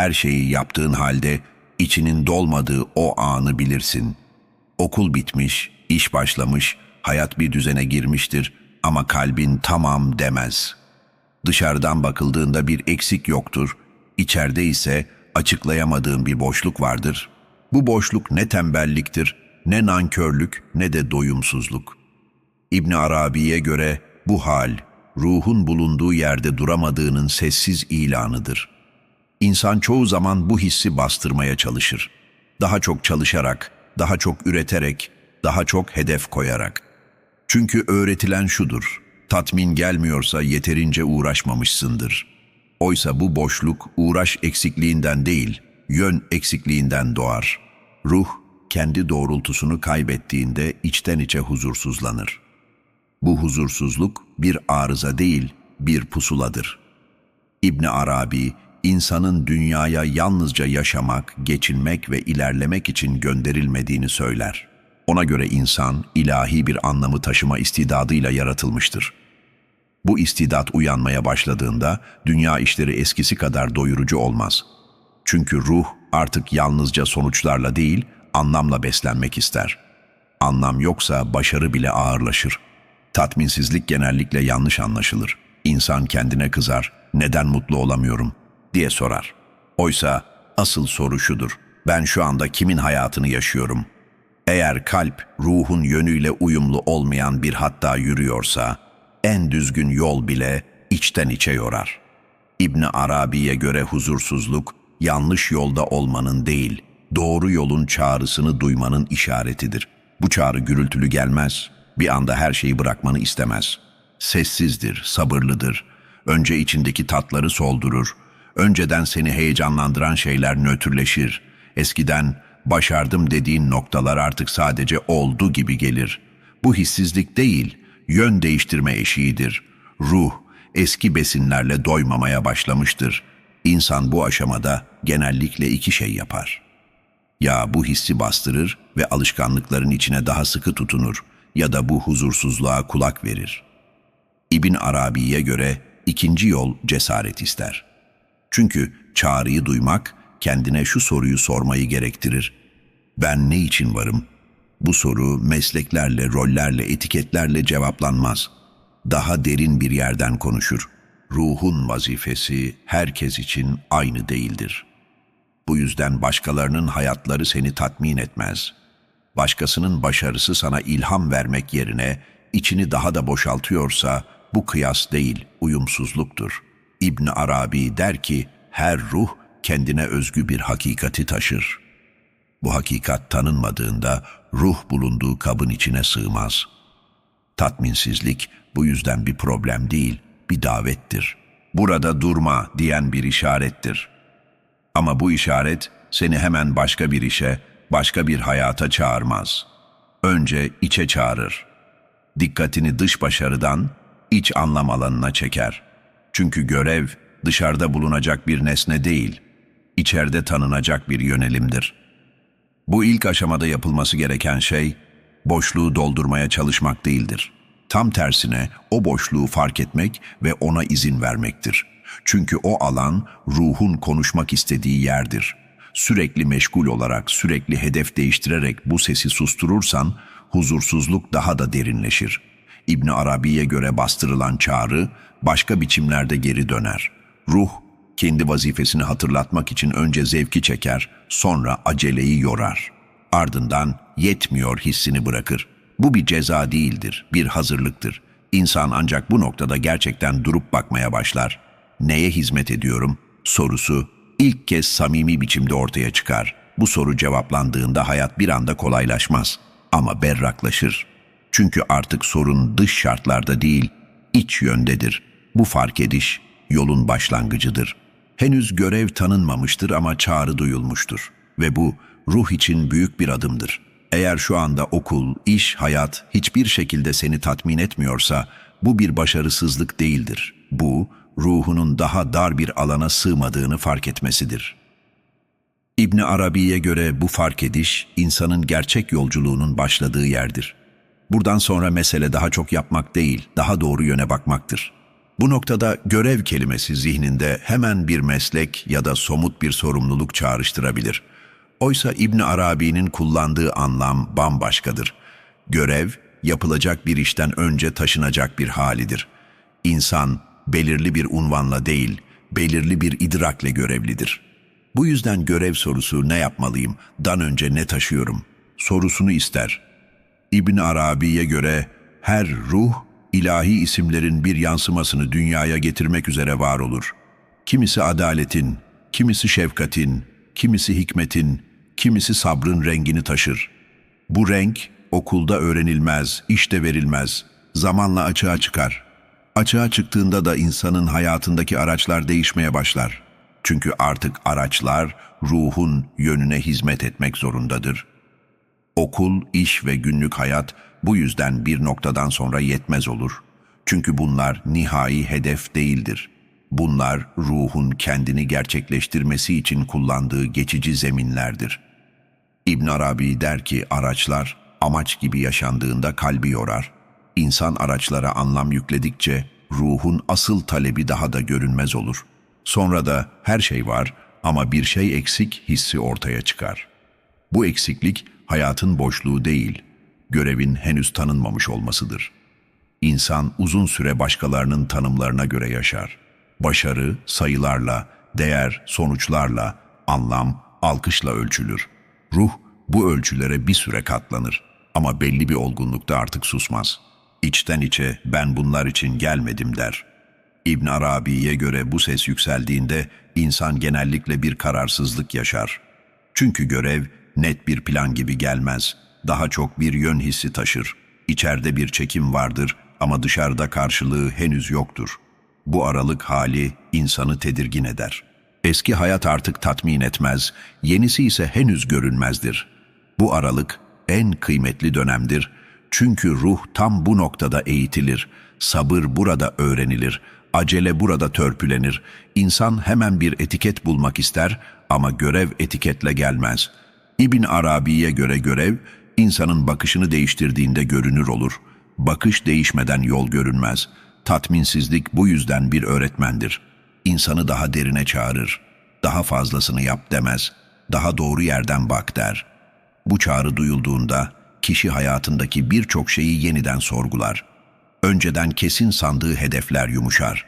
her şeyi yaptığın halde içinin dolmadığı o anı bilirsin. Okul bitmiş, iş başlamış, hayat bir düzene girmiştir ama kalbin tamam demez. Dışarıdan bakıldığında bir eksik yoktur, içeride ise açıklayamadığın bir boşluk vardır. Bu boşluk ne tembelliktir, ne nankörlük, ne de doyumsuzluk. İbn Arabi'ye göre bu hal, ruhun bulunduğu yerde duramadığının sessiz ilanıdır. İnsan çoğu zaman bu hissi bastırmaya çalışır. Daha çok çalışarak, daha çok üreterek, daha çok hedef koyarak. Çünkü öğretilen şudur, tatmin gelmiyorsa yeterince uğraşmamışsındır. Oysa bu boşluk uğraş eksikliğinden değil, yön eksikliğinden doğar. Ruh, kendi doğrultusunu kaybettiğinde içten içe huzursuzlanır. Bu huzursuzluk bir arıza değil, bir pusuladır. İbni Arabi, insanın dünyaya yalnızca yaşamak, geçinmek ve ilerlemek için gönderilmediğini söyler. Ona göre insan, ilahi bir anlamı taşıma istidadıyla yaratılmıştır. Bu istidat uyanmaya başladığında, dünya işleri eskisi kadar doyurucu olmaz. Çünkü ruh artık yalnızca sonuçlarla değil, anlamla beslenmek ister. Anlam yoksa başarı bile ağırlaşır. Tatminsizlik genellikle yanlış anlaşılır. İnsan kendine kızar, neden mutlu olamıyorum diye sorar. Oysa asıl soru şudur, ben şu anda kimin hayatını yaşıyorum? Eğer kalp ruhun yönüyle uyumlu olmayan bir hatta yürüyorsa, en düzgün yol bile içten içe yorar. İbni Arabi'ye göre huzursuzluk, yanlış yolda olmanın değil, doğru yolun çağrısını duymanın işaretidir. Bu çağrı gürültülü gelmez, bir anda her şeyi bırakmanı istemez. Sessizdir, sabırlıdır. Önce içindeki tatları soldurur. Önceden seni heyecanlandıran şeyler nötrleşir. Eskiden başardım dediğin noktalar artık sadece oldu gibi gelir. Bu hissizlik değil, yön değiştirme eşiğidir. Ruh, eski besinlerle doymamaya başlamıştır. İnsan bu aşamada genellikle iki şey yapar. Ya bu hissi bastırır ve alışkanlıkların içine daha sıkı tutunur ya da bu huzursuzluğa kulak verir. İbn Arabi'ye göre ikinci yol cesaret ister. Çünkü çağrıyı duymak kendine şu soruyu sormayı gerektirir. Ben ne için varım? Bu soru mesleklerle, rollerle, etiketlerle cevaplanmaz. Daha derin bir yerden konuşur. Ruhun vazifesi herkes için aynı değildir. Bu yüzden başkalarının hayatları seni tatmin etmez. Başkasının başarısı sana ilham vermek yerine içini daha da boşaltıyorsa bu kıyas değil, uyumsuzluktur. İbn Arabi der ki, her ruh kendine özgü bir hakikati taşır. Bu hakikat tanınmadığında ruh bulunduğu kabın içine sığmaz. Tatminsizlik bu yüzden bir problem değil, bir davettir. Burada durma diyen bir işarettir. Ama bu işaret seni hemen başka bir işe, başka bir hayata çağırmaz. Önce içe çağırır. Dikkatini dış başarıdan iç anlam alanına çeker. Çünkü görev dışarıda bulunacak bir nesne değil, içeride tanınacak bir yönelimdir. Bu ilk aşamada yapılması gereken şey, boşluğu doldurmaya çalışmak değildir. Tam tersine o boşluğu fark etmek ve ona izin vermektir. Çünkü o alan ruhun konuşmak istediği yerdir. Sürekli meşgul olarak, sürekli hedef değiştirerek bu sesi susturursan, huzursuzluk daha da derinleşir. İbn Arabi'ye göre bastırılan çağrı başka biçimlerde geri döner. Ruh kendi vazifesini hatırlatmak için önce zevki çeker, sonra aceleyi yorar. Ardından yetmiyor hissini bırakır. Bu bir ceza değildir, bir hazırlıktır. İnsan ancak bu noktada gerçekten durup bakmaya başlar. Neye hizmet ediyorum? Sorusu ilk kez samimi biçimde ortaya çıkar. Bu soru cevaplandığında hayat bir anda kolaylaşmaz ama berraklaşır. Çünkü artık sorun dış şartlarda değil, iç yöndedir. Bu fark ediş yolun başlangıcıdır. Henüz görev tanınmamıştır ama çağrı duyulmuştur. Ve bu ruh için büyük bir adımdır. Eğer şu anda okul, iş, hayat hiçbir şekilde seni tatmin etmiyorsa bu bir başarısızlık değildir. Bu ruhunun daha dar bir alana sığmadığını fark etmesidir. İbni Arabi'ye göre bu fark ediş insanın gerçek yolculuğunun başladığı yerdir. Buradan sonra mesele daha çok yapmak değil, daha doğru yöne bakmaktır. Bu noktada görev kelimesi zihninde hemen bir meslek ya da somut bir sorumluluk çağrıştırabilir. Oysa İbn Arabi'nin kullandığı anlam bambaşkadır. Görev, yapılacak bir işten önce taşınacak bir halidir. İnsan belirli bir unvanla değil, belirli bir idrakle görevlidir. Bu yüzden görev sorusu ne yapmalıyım, dan önce ne taşıyorum sorusunu ister. İbn Arabi'ye göre her ruh ilahi isimlerin bir yansımasını dünyaya getirmek üzere var olur. Kimisi adaletin, kimisi şefkatin, kimisi hikmetin, kimisi sabrın rengini taşır. Bu renk okulda öğrenilmez, işte verilmez, zamanla açığa çıkar. Açığa çıktığında da insanın hayatındaki araçlar değişmeye başlar. Çünkü artık araçlar ruhun yönüne hizmet etmek zorundadır. Okul, iş ve günlük hayat bu yüzden bir noktadan sonra yetmez olur. Çünkü bunlar nihai hedef değildir. Bunlar ruhun kendini gerçekleştirmesi için kullandığı geçici zeminlerdir. İbn Arabi der ki araçlar amaç gibi yaşandığında kalbi yorar. İnsan araçlara anlam yükledikçe ruhun asıl talebi daha da görünmez olur. Sonra da her şey var ama bir şey eksik hissi ortaya çıkar. Bu eksiklik hayatın boşluğu değil, görevin henüz tanınmamış olmasıdır. İnsan uzun süre başkalarının tanımlarına göre yaşar. Başarı sayılarla, değer sonuçlarla, anlam alkışla ölçülür. Ruh bu ölçülere bir süre katlanır ama belli bir olgunlukta artık susmaz. İçten içe ben bunlar için gelmedim der. İbn Arabi'ye göre bu ses yükseldiğinde insan genellikle bir kararsızlık yaşar. Çünkü görev net bir plan gibi gelmez. Daha çok bir yön hissi taşır. İçeride bir çekim vardır ama dışarıda karşılığı henüz yoktur. Bu aralık hali insanı tedirgin eder. Eski hayat artık tatmin etmez, yenisi ise henüz görünmezdir. Bu aralık en kıymetli dönemdir. Çünkü ruh tam bu noktada eğitilir, sabır burada öğrenilir, acele burada törpülenir. İnsan hemen bir etiket bulmak ister ama görev etiketle gelmez. İbn Arabi'ye göre görev, insanın bakışını değiştirdiğinde görünür olur. Bakış değişmeden yol görünmez. Tatminsizlik bu yüzden bir öğretmendir. İnsanı daha derine çağırır. Daha fazlasını yap demez. Daha doğru yerden bak der. Bu çağrı duyulduğunda kişi hayatındaki birçok şeyi yeniden sorgular. Önceden kesin sandığı hedefler yumuşar.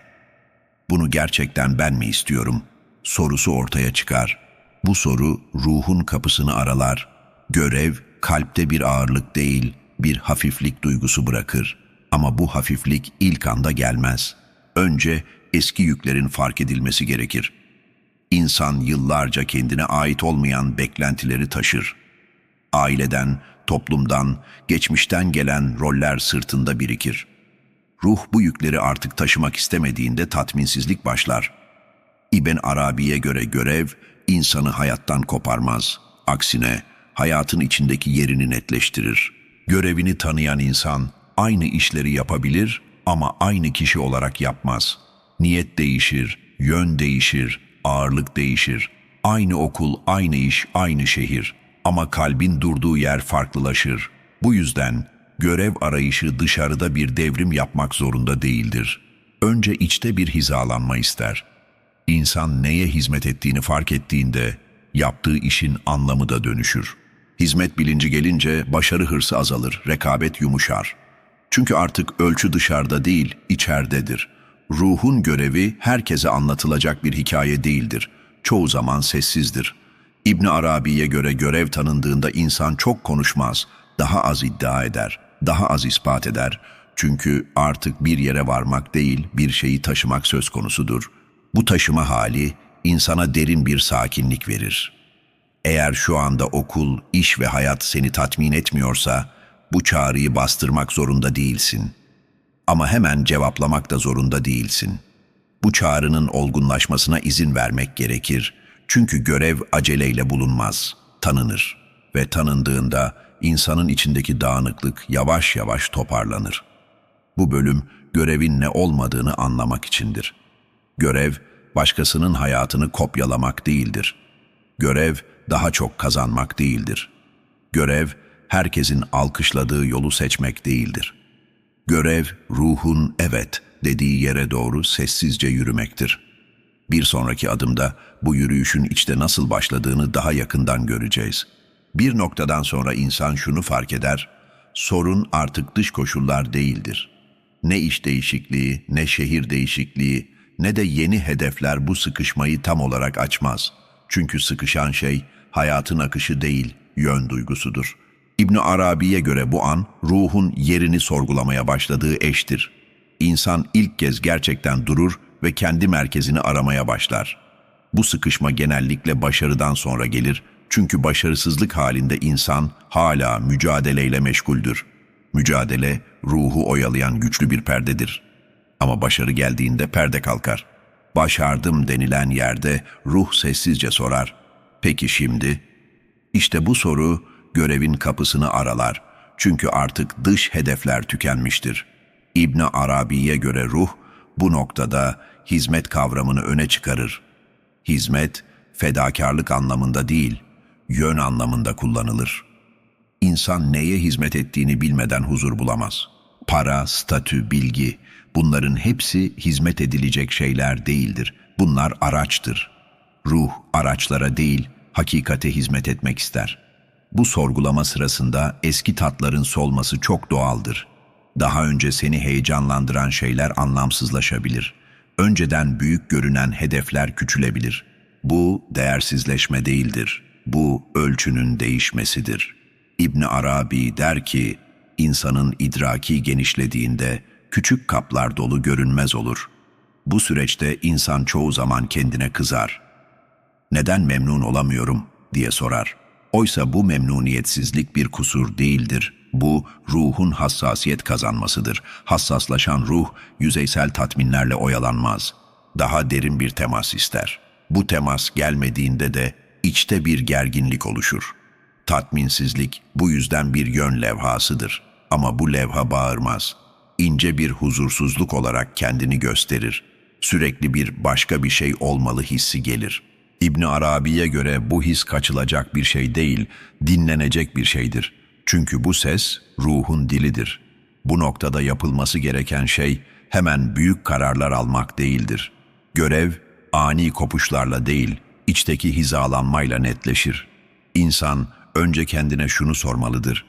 Bunu gerçekten ben mi istiyorum? Sorusu ortaya çıkar. Bu soru ruhun kapısını aralar. Görev kalpte bir ağırlık değil, bir hafiflik duygusu bırakır. Ama bu hafiflik ilk anda gelmez. Önce eski yüklerin fark edilmesi gerekir. İnsan yıllarca kendine ait olmayan beklentileri taşır. Aileden, toplumdan, geçmişten gelen roller sırtında birikir. Ruh bu yükleri artık taşımak istemediğinde tatminsizlik başlar. İbn Arabi'ye göre görev insanı hayattan koparmaz. Aksine hayatın içindeki yerini netleştirir. Görevini tanıyan insan aynı işleri yapabilir ama aynı kişi olarak yapmaz. Niyet değişir, yön değişir, ağırlık değişir. Aynı okul, aynı iş, aynı şehir ama kalbin durduğu yer farklılaşır. Bu yüzden görev arayışı dışarıda bir devrim yapmak zorunda değildir. Önce içte bir hizalanma ister. İnsan neye hizmet ettiğini fark ettiğinde yaptığı işin anlamı da dönüşür. Hizmet bilinci gelince başarı hırsı azalır, rekabet yumuşar. Çünkü artık ölçü dışarıda değil, içerdedir. Ruhun görevi herkese anlatılacak bir hikaye değildir. Çoğu zaman sessizdir. İbn Arabi'ye göre görev tanındığında insan çok konuşmaz, daha az iddia eder, daha az ispat eder. Çünkü artık bir yere varmak değil, bir şeyi taşımak söz konusudur. Bu taşıma hali insana derin bir sakinlik verir. Eğer şu anda okul, iş ve hayat seni tatmin etmiyorsa, bu çağrıyı bastırmak zorunda değilsin. Ama hemen cevaplamak da zorunda değilsin. Bu çağrının olgunlaşmasına izin vermek gerekir. Çünkü görev aceleyle bulunmaz, tanınır. Ve tanındığında insanın içindeki dağınıklık yavaş yavaş toparlanır. Bu bölüm görevin ne olmadığını anlamak içindir. Görev, başkasının hayatını kopyalamak değildir. Görev, daha çok kazanmak değildir. Görev, herkesin alkışladığı yolu seçmek değildir. Görev, ruhun evet, dediği yere doğru sessizce yürümektir. Bir sonraki adımda bu yürüyüşün içte nasıl başladığını daha yakından göreceğiz. Bir noktadan sonra insan şunu fark eder, sorun artık dış koşullar değildir. Ne iş değişikliği, ne şehir değişikliği, ne de yeni hedefler bu sıkışmayı tam olarak açmaz. Çünkü sıkışan şey hayatın akışı değil, yön duygusudur. İbn Arabi'ye göre bu an ruhun yerini sorgulamaya başladığı eştir. İnsan ilk kez gerçekten durur ve kendi merkezini aramaya başlar. Bu sıkışma genellikle başarıdan sonra gelir çünkü başarısızlık halinde insan hala mücadeleyle meşguldür. Mücadele ruhu oyalayan güçlü bir perdedir. Ama başarı geldiğinde perde kalkar. Başardım denilen yerde ruh sessizce sorar. Peki şimdi? İşte bu soru görevin kapısını aralar. Çünkü artık dış hedefler tükenmiştir. İbn Arabi'ye göre ruh bu noktada hizmet kavramını öne çıkarır. Hizmet fedakarlık anlamında değil, yön anlamında kullanılır. İnsan neye hizmet ettiğini bilmeden huzur bulamaz. Para, statü, bilgi bunların hepsi hizmet edilecek şeyler değildir. Bunlar araçtır. Ruh araçlara değil, hakikate hizmet etmek ister. Bu sorgulama sırasında eski tatların solması çok doğaldır. Daha önce seni heyecanlandıran şeyler anlamsızlaşabilir. Önceden büyük görünen hedefler küçülebilir. Bu değersizleşme değildir. Bu ölçünün değişmesidir. İbni Arabi der ki, insanın idraki genişlediğinde küçük kaplar dolu görünmez olur. Bu süreçte insan çoğu zaman kendine kızar. Neden memnun olamıyorum diye sorar. Oysa bu memnuniyetsizlik bir kusur değildir. Bu ruhun hassasiyet kazanmasıdır. Hassaslaşan ruh yüzeysel tatminlerle oyalanmaz. Daha derin bir temas ister. Bu temas gelmediğinde de içte bir gerginlik oluşur. Tatminsizlik bu yüzden bir yön levhasıdır. Ama bu levha bağırmaz. İnce bir huzursuzluk olarak kendini gösterir. Sürekli bir başka bir şey olmalı hissi gelir. İbni Arabi'ye göre bu his kaçılacak bir şey değil, dinlenecek bir şeydir. Çünkü bu ses ruhun dilidir. Bu noktada yapılması gereken şey hemen büyük kararlar almak değildir. Görev ani kopuşlarla değil, içteki hizalanmayla netleşir. İnsan önce kendine şunu sormalıdır.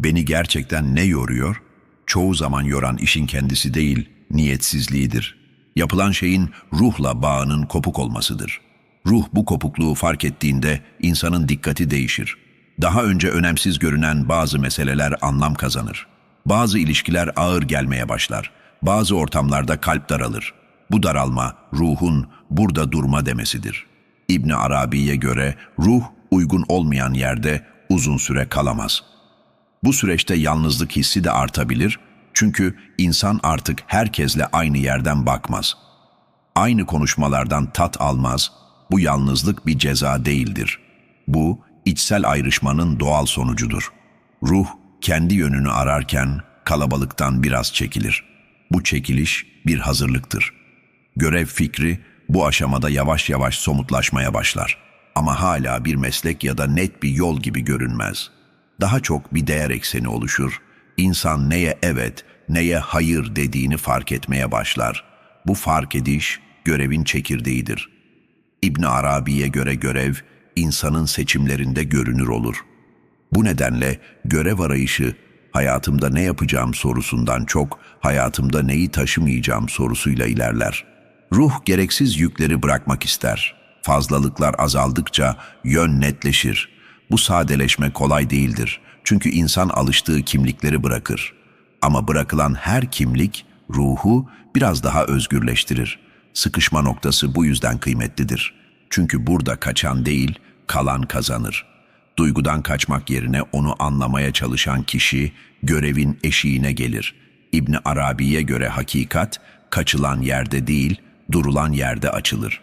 Beni gerçekten ne yoruyor? Çoğu zaman yoran işin kendisi değil, niyetsizliğidir. Yapılan şeyin ruhla bağının kopuk olmasıdır. Ruh bu kopukluğu fark ettiğinde insanın dikkati değişir. Daha önce önemsiz görünen bazı meseleler anlam kazanır. Bazı ilişkiler ağır gelmeye başlar. Bazı ortamlarda kalp daralır. Bu daralma ruhun burada durma demesidir. İbni Arabi'ye göre ruh uygun olmayan yerde uzun süre kalamaz. Bu süreçte yalnızlık hissi de artabilir çünkü insan artık herkesle aynı yerden bakmaz. Aynı konuşmalardan tat almaz, bu yalnızlık bir ceza değildir. Bu, içsel ayrışmanın doğal sonucudur. Ruh, kendi yönünü ararken kalabalıktan biraz çekilir. Bu çekiliş bir hazırlıktır. Görev fikri bu aşamada yavaş yavaş somutlaşmaya başlar. Ama hala bir meslek ya da net bir yol gibi görünmez. Daha çok bir değer ekseni oluşur. İnsan neye evet, neye hayır dediğini fark etmeye başlar. Bu fark ediş görevin çekirdeğidir. İbn Arabi'ye göre görev insanın seçimlerinde görünür olur. Bu nedenle görev arayışı hayatımda ne yapacağım sorusundan çok hayatımda neyi taşımayacağım sorusuyla ilerler. Ruh gereksiz yükleri bırakmak ister. Fazlalıklar azaldıkça yön netleşir. Bu sadeleşme kolay değildir. Çünkü insan alıştığı kimlikleri bırakır. Ama bırakılan her kimlik ruhu biraz daha özgürleştirir. Sıkışma noktası bu yüzden kıymetlidir. Çünkü burada kaçan değil, kalan kazanır. Duygudan kaçmak yerine onu anlamaya çalışan kişi görevin eşiğine gelir. İbn Arabi'ye göre hakikat kaçılan yerde değil, durulan yerde açılır.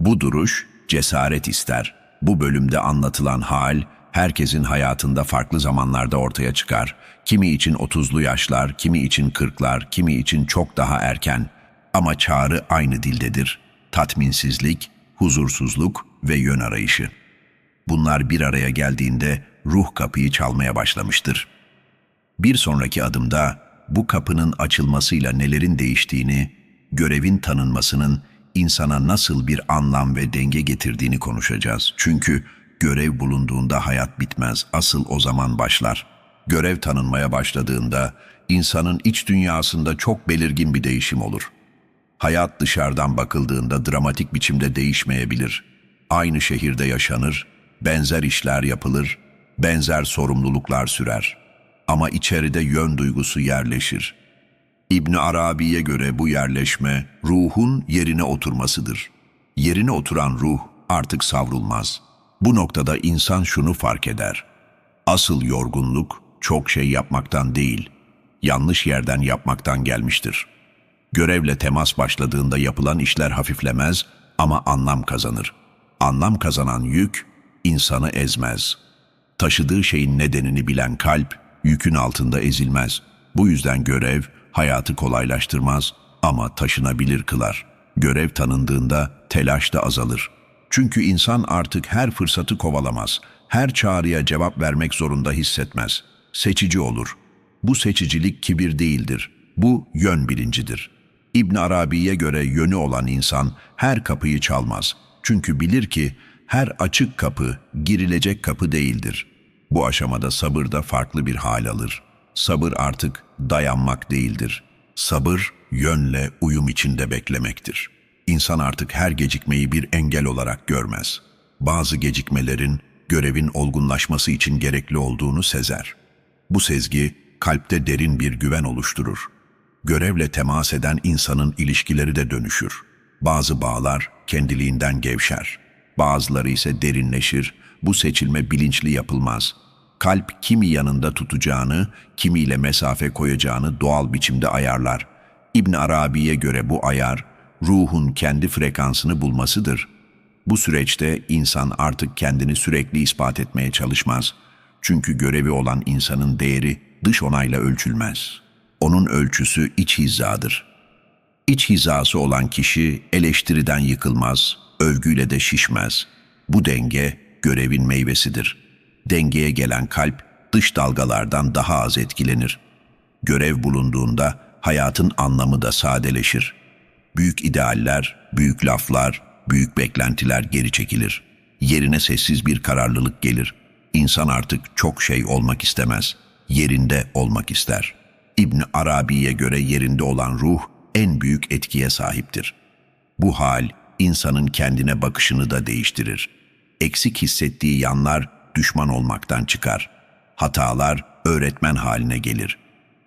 Bu duruş cesaret ister. Bu bölümde anlatılan hal herkesin hayatında farklı zamanlarda ortaya çıkar. Kimi için 30'lu yaşlar, kimi için 40'lar, kimi için çok daha erken. Ama çağrı aynı dildedir. Tatminsizlik, huzursuzluk ve yön arayışı. Bunlar bir araya geldiğinde ruh kapıyı çalmaya başlamıştır. Bir sonraki adımda bu kapının açılmasıyla nelerin değiştiğini, görevin tanınmasının insana nasıl bir anlam ve denge getirdiğini konuşacağız. Çünkü görev bulunduğunda hayat bitmez, asıl o zaman başlar. Görev tanınmaya başladığında insanın iç dünyasında çok belirgin bir değişim olur. Hayat dışarıdan bakıldığında dramatik biçimde değişmeyebilir. Aynı şehirde yaşanır, benzer işler yapılır, benzer sorumluluklar sürer. Ama içeride yön duygusu yerleşir. İbni Arabi'ye göre bu yerleşme ruhun yerine oturmasıdır. Yerine oturan ruh artık savrulmaz. Bu noktada insan şunu fark eder. Asıl yorgunluk çok şey yapmaktan değil, yanlış yerden yapmaktan gelmiştir. Görevle temas başladığında yapılan işler hafiflemez ama anlam kazanır. Anlam kazanan yük insanı ezmez. Taşıdığı şeyin nedenini bilen kalp yükün altında ezilmez. Bu yüzden görev hayatı kolaylaştırmaz ama taşınabilir kılar. Görev tanındığında telaş da azalır. Çünkü insan artık her fırsatı kovalamaz. Her çağrıya cevap vermek zorunda hissetmez. Seçici olur. Bu seçicilik kibir değildir. Bu yön bilincidir. İbn Arabi'ye göre yönü olan insan her kapıyı çalmaz. Çünkü bilir ki her açık kapı girilecek kapı değildir. Bu aşamada sabır da farklı bir hal alır. Sabır artık dayanmak değildir. Sabır yönle uyum içinde beklemektir. İnsan artık her gecikmeyi bir engel olarak görmez. Bazı gecikmelerin görevin olgunlaşması için gerekli olduğunu sezer. Bu sezgi kalpte derin bir güven oluşturur. Görevle temas eden insanın ilişkileri de dönüşür. Bazı bağlar kendiliğinden gevşer. Bazıları ise derinleşir. Bu seçilme bilinçli yapılmaz. Kalp kimi yanında tutacağını, kimiyle mesafe koyacağını doğal biçimde ayarlar. İbn Arabi'ye göre bu ayar, ruhun kendi frekansını bulmasıdır. Bu süreçte insan artık kendini sürekli ispat etmeye çalışmaz. Çünkü görevi olan insanın değeri dış onayla ölçülmez. Onun ölçüsü iç hizadır. İç hizası olan kişi eleştiriden yıkılmaz, övgüyle de şişmez. Bu denge görevin meyvesidir. Dengeye gelen kalp dış dalgalardan daha az etkilenir. Görev bulunduğunda hayatın anlamı da sadeleşir. Büyük idealler, büyük laflar, büyük beklentiler geri çekilir. Yerine sessiz bir kararlılık gelir. İnsan artık çok şey olmak istemez. Yerinde olmak ister. İbn Arabi'ye göre yerinde olan ruh en büyük etkiye sahiptir. Bu hal insanın kendine bakışını da değiştirir. Eksik hissettiği yanlar düşman olmaktan çıkar. Hatalar öğretmen haline gelir.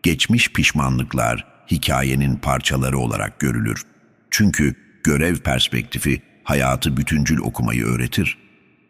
Geçmiş pişmanlıklar hikayenin parçaları olarak görülür. Çünkü görev perspektifi hayatı bütüncül okumayı öğretir.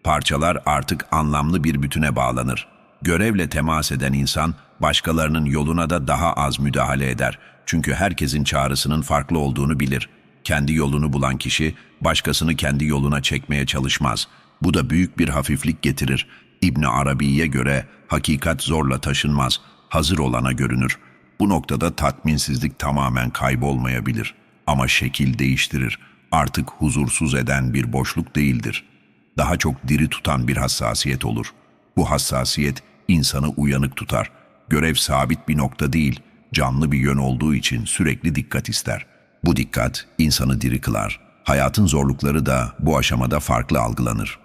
Parçalar artık anlamlı bir bütüne bağlanır. Görevle temas eden insan başkalarının yoluna da daha az müdahale eder. Çünkü herkesin çağrısının farklı olduğunu bilir. Kendi yolunu bulan kişi başkasını kendi yoluna çekmeye çalışmaz. Bu da büyük bir hafiflik getirir. İbn Arabi'ye göre hakikat zorla taşınmaz, hazır olana görünür. Bu noktada tatminsizlik tamamen kaybolmayabilir ama şekil değiştirir. Artık huzursuz eden bir boşluk değildir. Daha çok diri tutan bir hassasiyet olur. Bu hassasiyet insanı uyanık tutar. Görev sabit bir nokta değil, canlı bir yön olduğu için sürekli dikkat ister. Bu dikkat insanı diri kılar. Hayatın zorlukları da bu aşamada farklı algılanır.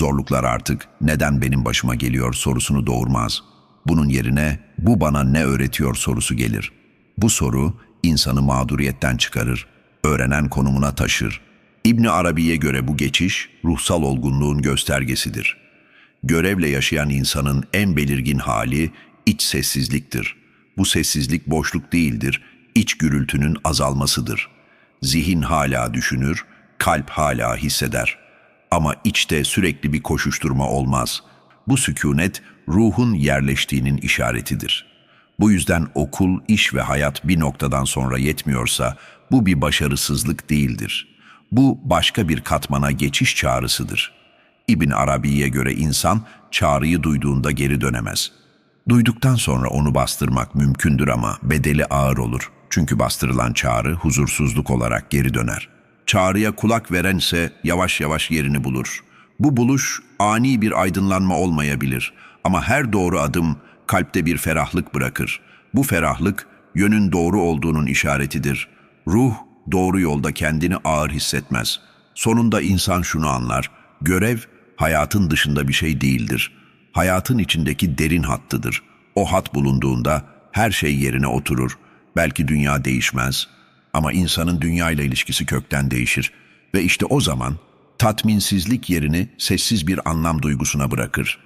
Zorluklar artık neden benim başıma geliyor sorusunu doğurmaz. Bunun yerine bu bana ne öğretiyor sorusu gelir. Bu soru insanı mağduriyetten çıkarır, öğrenen konumuna taşır. İbni Arabi'ye göre bu geçiş ruhsal olgunluğun göstergesidir. Görevle yaşayan insanın en belirgin hali iç sessizliktir. Bu sessizlik boşluk değildir, iç gürültünün azalmasıdır. Zihin hala düşünür, kalp hala hisseder. Ama içte sürekli bir koşuşturma olmaz. Bu sükunet ruhun yerleştiğinin işaretidir. Bu yüzden okul, iş ve hayat bir noktadan sonra yetmiyorsa bu bir başarısızlık değildir. Bu başka bir katmana geçiş çağrısıdır. İbn Arabi'ye göre insan çağrıyı duyduğunda geri dönemez. Duyduktan sonra onu bastırmak mümkündür ama bedeli ağır olur. Çünkü bastırılan çağrı huzursuzluk olarak geri döner. Çağrıya kulak verense yavaş yavaş yerini bulur. Bu buluş ani bir aydınlanma olmayabilir ama her doğru adım kalpte bir ferahlık bırakır. Bu ferahlık Yönün doğru olduğunun işaretidir. Ruh doğru yolda kendini ağır hissetmez. Sonunda insan şunu anlar. Görev hayatın dışında bir şey değildir. Hayatın içindeki derin hattıdır. O hat bulunduğunda her şey yerine oturur. Belki dünya değişmez ama insanın dünyayla ilişkisi kökten değişir. Ve işte o zaman tatminsizlik yerini sessiz bir anlam duygusuna bırakır.